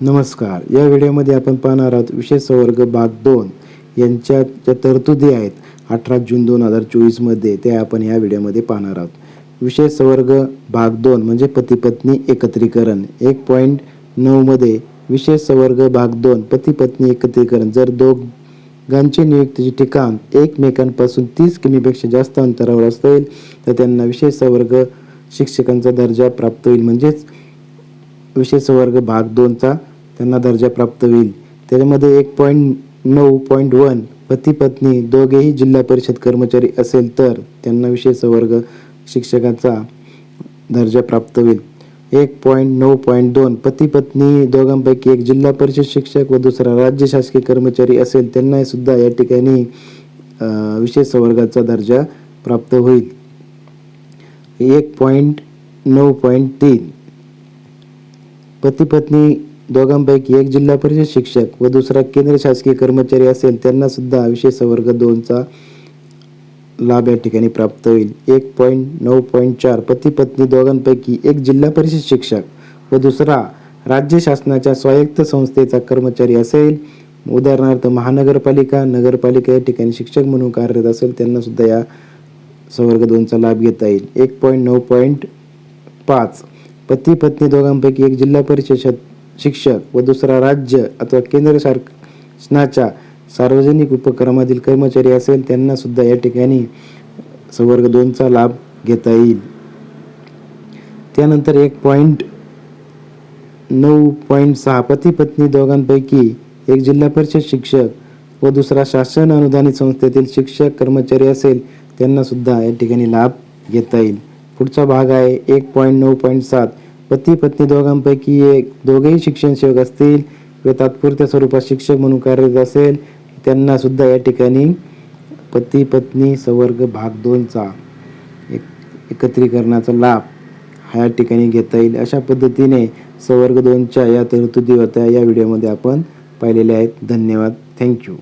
नमस्कार. या व्हिडिओमध्ये आपण पाहणार आहोत विशेष संवर्ग भाग दोन. यांच्या ज्या तरतुदी आहेत अठरा जून दोन हजार चोवीसमध्ये त्या आपण या व्हिडिओमध्ये पाहणार आहोत. विशेष संवर्ग भाग दोन म्हणजे पतीपत्नी एकत्रीकरण. एक पॉईंट नऊमध्ये विशेष संवर्ग भाग दोन पतीपत्नी एकत्रीकरण. जर दोघांचे नियुक्तीचे ठिकाण एकमेकांपासून तीस किमीपेक्षा जास्त अंतरावर असेल तर त्यांना विशेष संवर्ग शिक्षकांचा दर्जा प्राप्त होईल. म्हणजेच विशेष वर्ग भाग दोनचा त्यांना दर्जा प्राप्त होईल. त्याच्यामध्ये एक पॉईंट नऊ पॉईंट वन पती पत्नी दोघेही जिल्हा परिषद कर्मचारी असेल तर त्यांना विशेष वर्ग शिक्षकाचा दर्जा प्राप्त होईल. एक पॉईंट नऊ पॉईंट दोन पती पत्नी दोघांपैकी एक जिल्हा परिषद शिक्षक व दुसरा राज्य शासकीय कर्मचारी असेल त्यांना सुद्धा या ठिकाणी विशेष संवर्गाचा दर्जा प्राप्त होईल. एक पॉईंट नऊ पॉईंट तीन पती पत्नी दोघांपैकी एक जिल्हा परिषद शिक्षक व दुसरा केंद्र शासकीय कर्मचारी असेल त्यांना सुद्धा विशेष वर्ग दोनचा लाभ या ठिकाणी प्राप्त होईल. एक पॉईंट नऊ पॉईंट चार पती पत्नी दोघांपैकी एक जिल्हा परिषद शिक्षक व दुसरा राज्य शासनाच्या स्वायत्त संस्थेचा कर्मचारी असेल. उदाहरणार्थ महानगरपालिका नगरपालिका या ठिकाणी शिक्षक म्हणून कार्यरत असेल त्यांना सुद्धा या संवर्ग दोनचा लाभ घेता येईल. एक पॉईंट नऊ पॉईंट पाच पती पत्नी दोघांपैकी एक जिल्हा परिषद शिक्षक व दुसरा राज्य अथवा केंद्र शासनाच्या सार्वजनिक उपक्रमातील कर्मचारी असेल त्यांना सुद्धा या ठिकाणी संवर्ग दोनचा लाभ घेता येईल. त्यानंतर एक पॉईंट नऊ पॉईंट सहा पती पत्नी दोघांपैकी एक जिल्हा परिषद शिक्षक व दुसरा शासन अनुदानित संस्थेतील शिक्षक कर्मचारी असेल त्यांना सुद्धा या ठिकाणी लाभ घेता येईल. पुढचा भाग आहे एक पॉईंट नऊ पॉईंट सात. पती पत्नी दोघांपैकी एक. दोघेही शिक्षण सेवक असतील व तात्पुरत्या स्वरूपात शिक्षक म्हणून कार्यरत असेल त्यांना सुद्धा या ठिकाणी पती पत्नी संवर्ग भाग दोनचा एक एकत्रीकरणाचा लाभ ह्या ठिकाणी घेता येईल. अशा पद्धतीने संवर्ग दोनच्या या तरतुदी होत्या या व्हिडिओमध्ये आपण पाहिलेल्या आहेत. धन्यवाद. थँक्यू